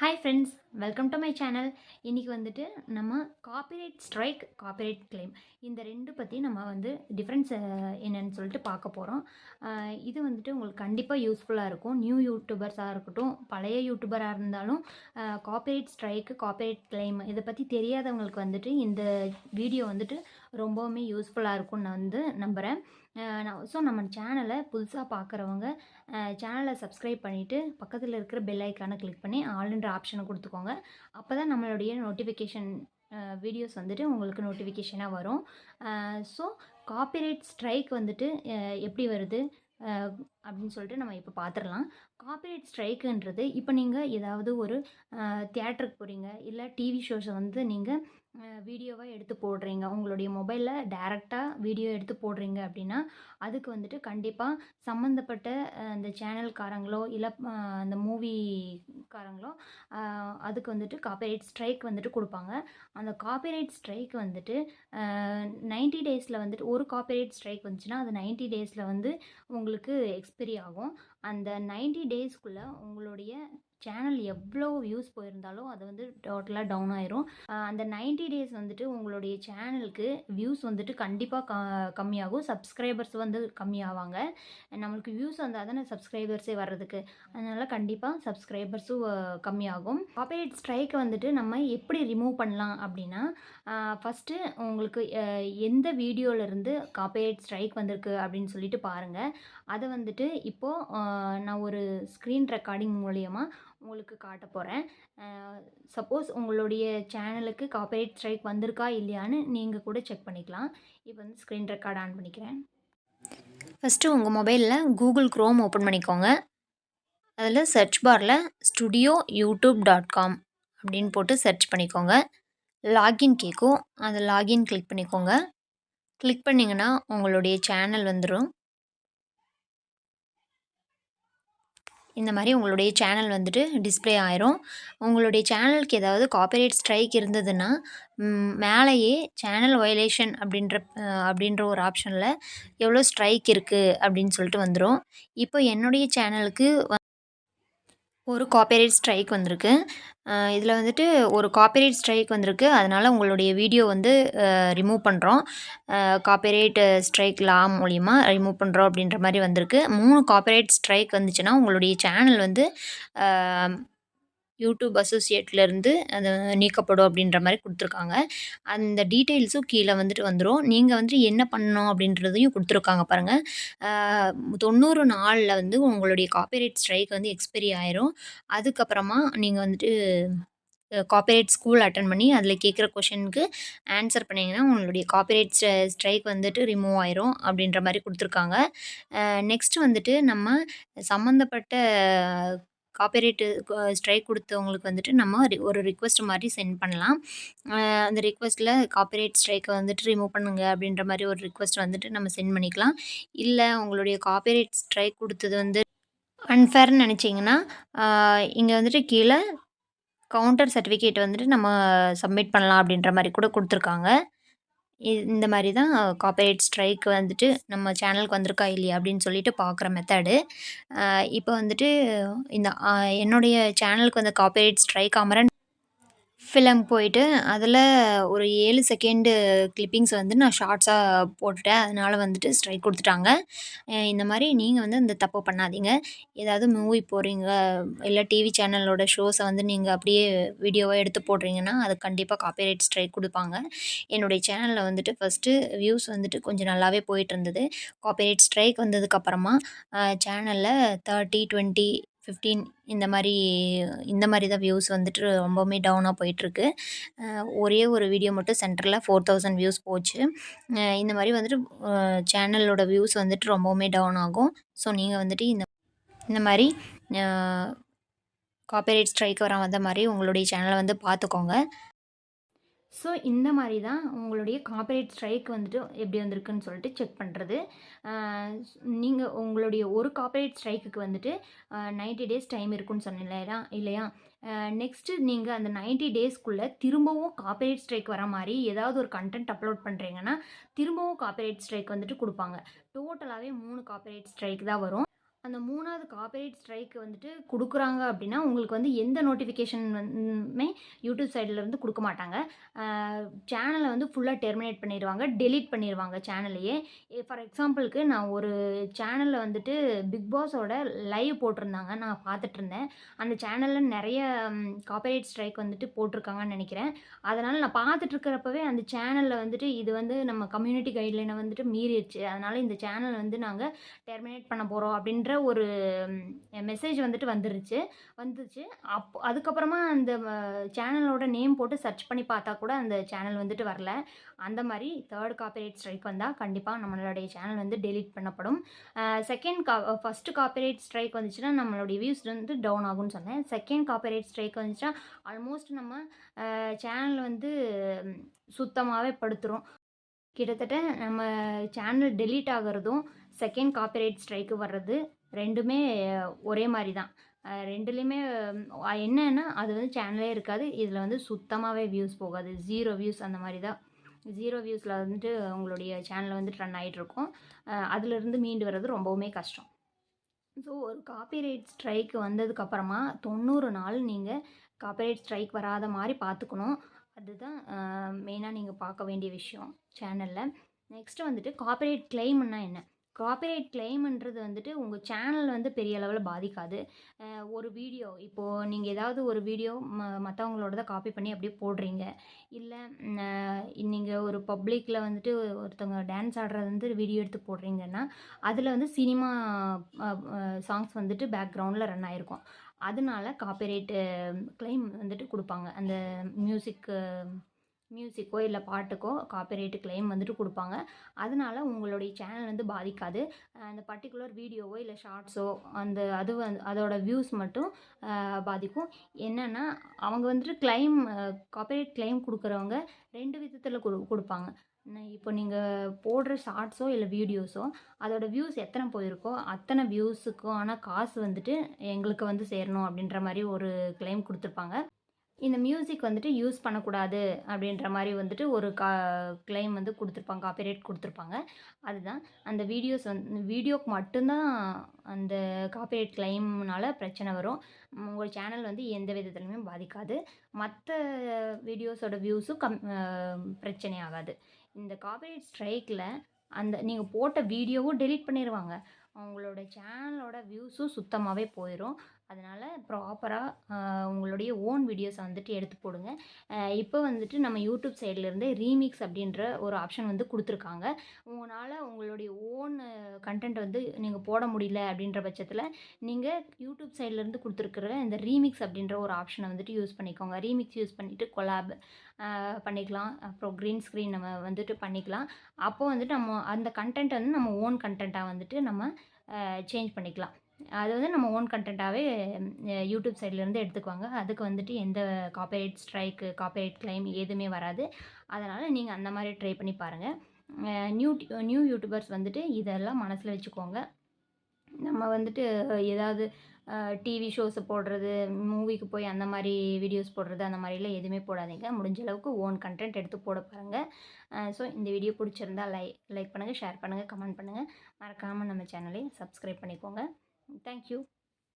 Hi friends, welcome to my channel இன்றைக்கி வந்துட்டு நம்ம காப்பிரைட் ஸ்ட்ரைக் காப்பிரைட் கிளைம் இந்த ரெண்டு பற்றி நம்ம வந்து டிஃப்ரென்ஸ் என்னன்னு சொல்லிட்டு பார்க்க போகிறோம் இது வந்துட்டு உங்களுக்கு கண்டிப்பாக யூஸ்ஃபுல்லாக இருக்கும். நியூ யூடியூபர்ஸாக இருக்கட்டும் பழைய யூடியூபராக இருந்தாலும் காப்பிரைட் ஸ்ட்ரைக்கு காப்பிரைட் கிளைம் இதை பற்றி தெரியாதவங்களுக்கு வந்துட்டு இந்த வீடியோ வந்துட்டு ரொம்பவுமே யூஸ்ஃபுல்லாக இருக்கும்னு நான் வந்து நம்புகிறேன் ஸோ நம்ம சேனலை புதுசாக பார்க்குறவங்க சேனலை சப்ஸ்கிரைப் பண்ணிவிட்டு பக்கத்தில் இருக்கிற பெல் ஐக்கானை கிளிக் பண்ணி ஆல்ன்ற ஆப்ஷனை கொடுத்துக்கோங்க. அப்போ தான் நம்மளுடைய நோட்டிஃபிகேஷன் வீடியோஸ் வந்துட்டு உங்களுக்கு நோட்டிஃபிகேஷனாக வரும். ஸோ காப்பிரைட் ஸ்ட்ரைக் வந்துட்டு எப்படி வருது? அப்படின்னு சொல்லிட்டு நம்ம இப்போ பார்த்துடலாம். காப்பிரைட் ஸ்ட்ரைக்குன்றது இப்போ நீங்கள் ஏதாவது ஒரு தியேட்டருக்கு போகிறீங்க இல்லை டிவி ஷோஸை வந்து நீங்கள் வீடியோவாக எடுத்து போடுறீங்க. உங்களுடைய மொபைலில் டேரெக்டாக வீடியோ எடுத்து போடுறீங்க அப்படின்னா அதுக்கு வந்துட்டு கண்டிப்பாக சம்மந்தப்பட்ட அந்த சேனல்காரங்களோ இல்லை அந்த மூவிக்காரங்களோ அதுக்கு வந்துட்டு காப்பிரைட் ஸ்ட்ரைக் வந்துட்டு கொடுப்பாங்க. அந்த காப்பிரைட் ஸ்ட்ரைக் வந்துட்டு நைன்ட்டி டேஸில் வந்துட்டு ஒரு காப்பிரைட் ஸ்ட்ரைக் வந்துச்சுன்னா அது நைன்ட்டி டேஸில் வந்து உங்களுக்கு எக்ஸ்பிரி ஆகும். அந்த நைன்ட்டி டேஸ்க்குள்ளே உங்களுடைய சேனல் எவ்வளோ வியூஸ் போயிருந்தாலும் அது வந்து டோட்டலாக டவுன் ஆயிரும். அந்த நைன்ட்டி டேஸ் வந்துட்டு உங்களுடைய சேனலுக்கு வியூஸ் வந்துட்டு கண்டிப்பாக க கம்மியாகும். சப்ஸ்கிரைபர்ஸ் வந்து கம்மியாவாங்க. நம்மளுக்கு வியூஸ் வந்தால் தானே சப்ஸ்கிரைபர்ஸே வர்றதுக்கு. அதனால் கண்டிப்பாக சப்ஸ்கிரைபர்ஸும் கம்மியாகும். காப்பிரைட் ஸ்ட்ரைக்கை வந்துட்டு நம்ம எப்படி ரிமூவ் பண்ணலாம் அப்படின்னா ஃபஸ்ட்டு உங்களுக்கு எந்த வீடியோவிலேருந்து காப்பிரைட் ஸ்ட்ரைக் வந்திருக்கு அப்படின்னு சொல்லிட்டு பாருங்கள் அதை வந்துட்டு இப்போது நான் ஒரு ஸ்க்ரீன் ரெக்கார்டிங் மூலயமா உங்களுக்கு காட்ட போகிறேன் சப்போஸ் உங்களுடைய சேனலுக்கு காப்பரேட் ஸ்ட்ரைக் வந்திருக்கா இல்லையான்னு நீங்கள் கூட செக் பண்ணிக்கலாம். இப்போ வந்து ஸ்க்ரீன் ரெக்கார்ட் ஆன் பண்ணிக்கிறேன். ஃபஸ்ட்டு உங்கள் மொபைலில் கூகுள் க்ரோம் ஓப்பன் பண்ணிக்கோங்க. அதில் சர்ச் பாரில் ஸ்டுடியோ யூடியூப் டாட் காம் அப்படின்னு போட்டு சர்ச் பண்ணிக்கோங்க. லாகின் கேட்கும் அதை லாகின் கிளிக் பண்ணிக்கோங்க. கிளிக் பண்ணிங்கன்னா உங்களுடைய சேனல் வந்துடும் இந்த மாதிரி உங்களுடைய சேனல் வந்துட்டு டிஸ்பிளே ஆயிரும். உங்களுடைய சேனலுக்கு ஏதாவது காப்பிரைட் ஸ்ட்ரைக் இருந்ததுன்னா மேலேயே சேனல் வயலேஷன் அப்படின்ற அப்படின்ற ஒரு ஆப்ஷனில் எவ்வளோ ஸ்ட்ரைக் இருக்குது அப்படின்னு சொல்லிட்டு வந்துடும் இப்போ என்னுடைய சேனலுக்கு ஒரு காப்பிரைட் ஸ்ட்ரைக் வந்திருக்கு. இதில் வந்துட்டு ஒரு காப்பிரைட் ஸ்ட்ரைக் வந்திருக்கு. அதனால் உங்களுடைய வீடியோ வந்து ரிமூவ் பண்ணுறோம் காப்பிரைட் ஸ்ட்ரைக் லா மூலிமா ரிமூவ் பண்ணுறோம் அப்படின்ற மாதிரி வந்திருக்கு. மூணு காப்பிரைட் ஸ்ட்ரைக் வந்துச்சுன்னா உங்களுடைய சேனல் வந்து யூடியூப் அசோசியேட்லேருந்து அது நீக்கப்படும் அப்படின்ற மாதிரி கொடுத்துருக்காங்க. அந்த டீட்டெயில்ஸும் கீழே வந்துட்டு வந்துடும் நீங்கள் வந்துட்டு என்ன பண்ணணும் அப்படின்றதையும் கொடுத்துருக்காங்க பாருங்கள் தொண்ணூறு நாளில் வந்து உங்களுடைய காப்பிரைட் ஸ்ட்ரைக் வந்து எக்ஸ்பைரி ஆயிரும். அதுக்கப்புறமா நீங்கள் வந்துட்டு காப்பிரைட் ஸ்கூல் அட்டன் பண்ணி அதில் கேட்குற கொஷனுக்கு ஆன்சர் பண்ணிங்கன்னா உங்களுடைய காப்பிரைட் ஸ்ட்ரைக் வந்துட்டு ரிமூவ் ஆயிரும் அப்படின்ற மாதிரி கொடுத்துருக்காங்க. நெக்ஸ்ட்டு வந்துட்டு நம்ம சம்மந்தப்பட்ட காப்பிரைட்டு ஸ்ட்ரைக் கொடுத்தவங்களுக்கு வந்துட்டு நம்ம ஒரு ரிக்வெஸ்ட் மாதிரி சென்ட் பண்ணலாம். அந்த ரிக்வெஸ்ட்டில் காப்பிரைட் ஸ்ட்ரைக்கை வந்துட்டு ரிமூவ் பண்ணுங்க அப்படின்ற மாதிரி ஒரு ரிக்வெஸ்ட் வந்துட்டு நம்ம சென்ட் பண்ணிக்கலாம். இல்லை உங்களுடைய காப்பிரைட் ஸ்ட்ரைக் கொடுத்தது வந்து அன்ஃபேர்னு நினச்சிங்கன்னா இங்கே வந்துட்டு கீழே கவுண்டர் சர்டிஃபிகேட் வந்துட்டு நம்ம சப்மிட் பண்ணலாம் அப்படின்ற மாதிரி கூட கொடுத்துருக்காங்க. இந்த மாதிரி தான் காப்பரேட் ஸ்ட்ரைக் வந்துட்டு நம்ம சேனலுக்கு வந்திருக்கா இல்லையா அப்படின்னு சொல்லிட்டு பார்க்குற மெத்தடு இப்போ வந்துட்டு இந்த என்னுடைய சேனலுக்கு வந்த காப்பரேட் ஸ்ட்ரைக் அமரன் ஃபிலம் போயிட்டு அதில் ஒரு ஏழு செகண்டு கிளிப்பிங்ஸ் வந்து நான் ஷார்ட்ஸாக போட்டுட்டேன். அதனால் வந்துட்டு ஸ்ட்ரைக் கொடுத்துட்டாங்க. இந்த மாதிரி நீங்கள் வந்து இந்த தப்பு பண்ணாதீங்க. ஏதாவது மூவி போடுறீங்க இல்லை டிவி சேனலோட ஷோஸை வந்து நீங்கள் அப்படியே வீடியோவாக எடுத்து போடுறீங்கன்னா அது கண்டிப்பாக காப்பிரைட் ஸ்ட்ரைக் கொடுப்பாங்க. என்னுடைய சேனலில் வந்துட்டு ஃபஸ்ட்டு வியூஸ் வந்துட்டு கொஞ்சம் நல்லாவே போயிட்டு இருந்தது. காப்பிரைட் ஸ்ட்ரைக் வந்ததுக்கப்புறமா சேனலில் தேர்ட்டி டுவெண்ட்டி ஃபிஃப்டீன் இந்த மாதிரி இந்த மாதிரி தான் வியூஸ் வந்துட்டு ரொம்பவுமே டவுனாக போயிட்டுருக்கு. ஒரே ஒரு வீடியோ மட்டும் சென்டரில் ஃபோர் தௌசண்ட் வியூஸ் போச்சு. இந்த மாதிரி வந்துட்டு சேனலோட வியூஸ் வந்துட்டு ரொம்பவுமே டவுன் ஆகும். ஸோ நீங்கள் வந்துட்டு இந்த இந்த மாதிரி காப்பிரைட் ஸ்ட்ரைக் வர மாதிரி உங்களுடைய சேனலை வந்து பார்த்துக்கோங்க ஸோ இந்த மாதிரி தான் உங்களுடைய காப்பரேட் ஸ்ட்ரைக் வந்துட்டு எப்படி வந்திருக்குன்னு சொல்லிட்டு செக் பண்ணுறது நீங்கள் உங்களுடைய ஒரு காப்பரேட் ஸ்ட்ரைக்குக்கு வந்துட்டு நைன்ட்டி டேஸ் டைம் இருக்குன்னு சொன்னேன் இல்லையா? இல்லையா? நெக்ஸ்ட்டு நீங்கள் அந்த நைன்ட்டி டேஸ்க்குள்ளே திரும்பவும் காப்பரேட் ஸ்ட்ரைக் வர மாதிரி ஏதாவது ஒரு கண்டென்ட் அப்லோட் பண்ணுறீங்கன்னா திரும்பவும் காப்பரேட் ஸ்ட்ரைக் வந்துட்டு கொடுப்பாங்க. டோட்டலாகவே மூணு காப்பரேட் ஸ்ட்ரைக் தான் வரும். அந்த மூணாவது காப்பரேட் ஸ்ட்ரைக்கு வந்துட்டு கொடுக்குறாங்க அப்படின்னா உங்களுக்கு வந்து எந்த நோட்டிஃபிகேஷன் வந்துமே யூடியூப் சைட்லேருந்து கொடுக்க மாட்டாங்க. சேனலை வந்து ஃபுல்லாக டெர்மினேட் பண்ணிடுவாங்க டெலீட் பண்ணிடுவாங்க சேனலையே ஃபார் எக்ஸாம்பிளுக்கு நான் ஒரு சேனலில் வந்துட்டு பிக் பாஸோட லைவ் போட்டிருந்தாங்க நான் பார்த்துட்டு இருந்தேன் அந்த சேனலில் நிறைய காப்பரேட் ஸ்ட்ரைக் வந்துட்டு போட்டிருக்காங்கன்னு நினைக்கிறேன். அதனால் நான் பார்த்துட்டு இருக்கிறப்பவே அந்த சேனலில் வந்துட்டு இது வந்து நம்ம கம்யூனிட்டி கைட்லைனை வந்துட்டு மீறிடுச்சு. அதனால் இந்த சேனல் வந்து நாங்கள் டெர்மினேட் பண்ண போகிறோம் அப்படின்ற ஒரு மெசேஜ் வந்துட்டு வந்துருச்சு. வந்துச்சு. அப் அதுக்கப்புறமா அந்த சேனலோட நேம் போட்டு சர்ச் பண்ணி பார்த்தா கூட அந்த சேனல் வந்துட்டு வரல. அந்த மாதிரி தேர்ட் காப்பிரைட் ஸ்ட்ரைக் வந்தால் கண்டிப்பாக நம்மளுடைய சேனல் வந்து டெலீட் பண்ணப்படும். செகண்ட் கா ஃபஸ்ட்டு காப்பிரைட் ஸ்ட்ரைக் வந்துச்சுன்னா நம்மளுடைய வியூஸ் வந்து டவுன் ஆகும்னு சொன்னேன். செகண்ட் காப்பிரைட் ஸ்ட்ரைக் வந்துச்சுன்னா ஆல்மோஸ்ட் நம்ம சேனல் வந்து சுத்தமாகவே படுத்துரும். கிட்டத்தட்ட நம்ம சேனல் டெலீட் ஆகிறதும் செகண்ட் காப்பிரைட் ஸ்ட்ரைக்கு வர்றது ரெண்டுமே ஒரே மாதிரி தான் ரெண்டுலேயுமே என்னன்னா அது வந்து சேனலே இருக்காது. இதில் வந்து சுத்தமாகவே வியூஸ் போகாது. ஜீரோ வியூஸ் அந்த மாதிரி தான் ஜீரோ வியூஸில் வந்துட்டு உங்களுடைய சேனல் வந்துட்டு ரன் ஆகிட்ருக்கும் அதிலிருந்து மீண்டு வர்றது ரொம்பவுமே கஷ்டம். ஸோ ஒரு காப்பிரைட் ஸ்ட்ரைக் வந்ததுக்கப்புறமா தொண்ணூறு நாள் நீங்கள் காப்பிரைட் ஸ்ட்ரைக் வராத மாதிரி பார்த்துக்கணும் அதுதான் மெயினாக நீங்கள் பார்க்க வேண்டிய விஷயம் சேனலில் நெக்ஸ்ட்டு வந்துட்டு காப்பிரைட் கிளைம்னா என்ன? காப்பிரைட் கிளைம்ன்றது வந்துட்டு உங்கள் சேனல் வந்து பெரிய அளவில் பாதிக்காது. ஒரு வீடியோ இப்போது நீங்கள் ஏதாவது ஒரு வீடியோ ம மற்றவங்களோட தான் காப்பி பண்ணி அப்படியே போடுறீங்க. இல்லை நீங்கள் ஒரு பப்ளிக்கில் வந்துட்டு ஒருத்தவங்க டான்ஸ் ஆடுறது வந்து வீடியோ எடுத்து போடுறீங்கன்னா அதில் வந்து சினிமா சாங்ஸ் வந்துட்டு பேக்ரவுண்டில் ரன் ஆகிருக்கும் அதனால காப்பிரைட்டு கிளைம் வந்துட்டு கொடுப்பாங்க. அந்த மியூசிக்கு மியூசிக்கோ இல்லை பாட்டுக்கோ காப்பிரைட்டு கிளைம் வந்துட்டு கொடுப்பாங்க. அதனால் உங்களுடைய சேனல் வந்து பாதிக்காது. அந்த பர்டிகுலர் வீடியோவோ இல்லை ஷார்ட்ஸோ அந்த அது வந்து அதோட வியூஸ் மட்டும் பாதிக்கும். என்னென்னா அவங்க வந்துட்டு கிளைம் காப்பிரைட் கிளைம் கொடுக்குறவங்க ரெண்டு விதத்தில் கொடு கொடுப்பாங்க. இப்போ நீங்கள் போடுற ஷார்ட்ஸோ இல்லை வீடியோஸோ அதோட வியூஸ் எத்தனை போயிருக்கோ அத்தனை வியூஸுக்கும் ஆனால் காசு வந்துட்டு எங்களுக்கு வந்து சேரணும் அப்படின்ற மாதிரி ஒரு கிளைம் கொடுத்துருப்பாங்க. இந்த மியூசிக் வந்துட்டு யூஸ் பண்ணக்கூடாது அப்படின்ற மாதிரி வந்துட்டு ஒரு கா கிளைம் வந்து கொடுத்துருப்பாங்க காப்பிரைட் கொடுத்துருப்பாங்க. அதுதான். அந்த வீடியோஸ் வந்து வீடியோக்கு மட்டும்தான் அந்த காப்பிரைட் கிளைம்னால பிரச்சனை வரும். உங்கள் சேனல் வந்து எந்த விதத்துலையுமே பாதிக்காது. மற்ற வீடியோஸோட வியூஸும் கம் பிரச்சனை ஆகாது. இந்த காப்பிரைட் ஸ்ட்ரைக்கில் அந்த நீங்கள் போட்ட வீடியோவும் டெலீட் பண்ணிடுவாங்க அவங்களோட சேனலோட வியூஸும் சுத்தமாகவே போயிடும் அதனால் ப்ராப்பராக உங்களுடைய ஓன் வீடியோஸை வந்துட்டு எடுத்து போடுங்க. இப்போ வந்துட்டு நம்ம யூடியூப் சைட்லேருந்து ரீமிக்ஸ் அப்படின்ற ஒரு ஆப்ஷன் வந்து கொடுத்துருக்காங்க. உங்களால் உங்களுடைய ஓன் கண்டென்ட் வந்து நீங்கள் போட முடியல அப்படின்ற பட்சத்தில் நீங்கள் யூடியூப் சைட்லேருந்து கொடுத்துருக்குற இந்த ரீமிக்ஸ் அப்படின்ற ஒரு ஆப்ஷனை வந்துட்டு யூஸ் பண்ணிக்கோங்க. ரீமிக்ஸ் யூஸ் பண்ணிவிட்டு கொலாப் பண்ணிக்கலாம். அப்புறம் க்ரீன் ஸ்க்ரீன் நம்ம வந்துட்டு பண்ணிக்கலாம். அப்போது வந்துட்டு நம்ம அந்த கண்டென்ட் வந்து நம்ம ஓன் கண்டென்ட்டாக வந்துட்டு நம்ம சேஞ்ச் பண்ணிக்கலாம். அது வந்து நம்ம ஓன் கண்டென்ட்டாகவே யூடியூப் சைட்லேருந்து எடுத்துக்குவாங்க. அதுக்கு வந்துட்டு எந்த காப்பரேட் ஸ்ட்ரைக்கு காப்பரேட் கிளைம் எதுவுமே வராது. அதனால் நீங்கள் அந்த மாதிரி ட்ரை பண்ணி பாருங்கள் நியூ நியூ யூடியூபர்ஸ் வந்துட்டு இதெல்லாம் மனசில் வச்சுக்கோங்க. நம்ம வந்துட்டு ஏதாவது டிவி ஷோஸை போடுறது மூவிக்கு போய் அந்த மாதிரி வீடியோஸ் போடுறது அந்த மாதிரிலாம் எதுவுமே போடாதீங்க. முடிஞ்ச அளவுக்கு ஓன் கண்டென்ட் எடுத்து போட பாருங்கள் ஸோ இந்த வீடியோ பிடிச்சிருந்தா லைக் லைக் பண்ணுங்கள் ஷேர் பண்ணுங்கள் கமெண்ட் பண்ணுங்கள் மறக்காமல் நம்ம சேனலையும் சப்ஸ்கிரைப் பண்ணிக்கோங்க. Thank you.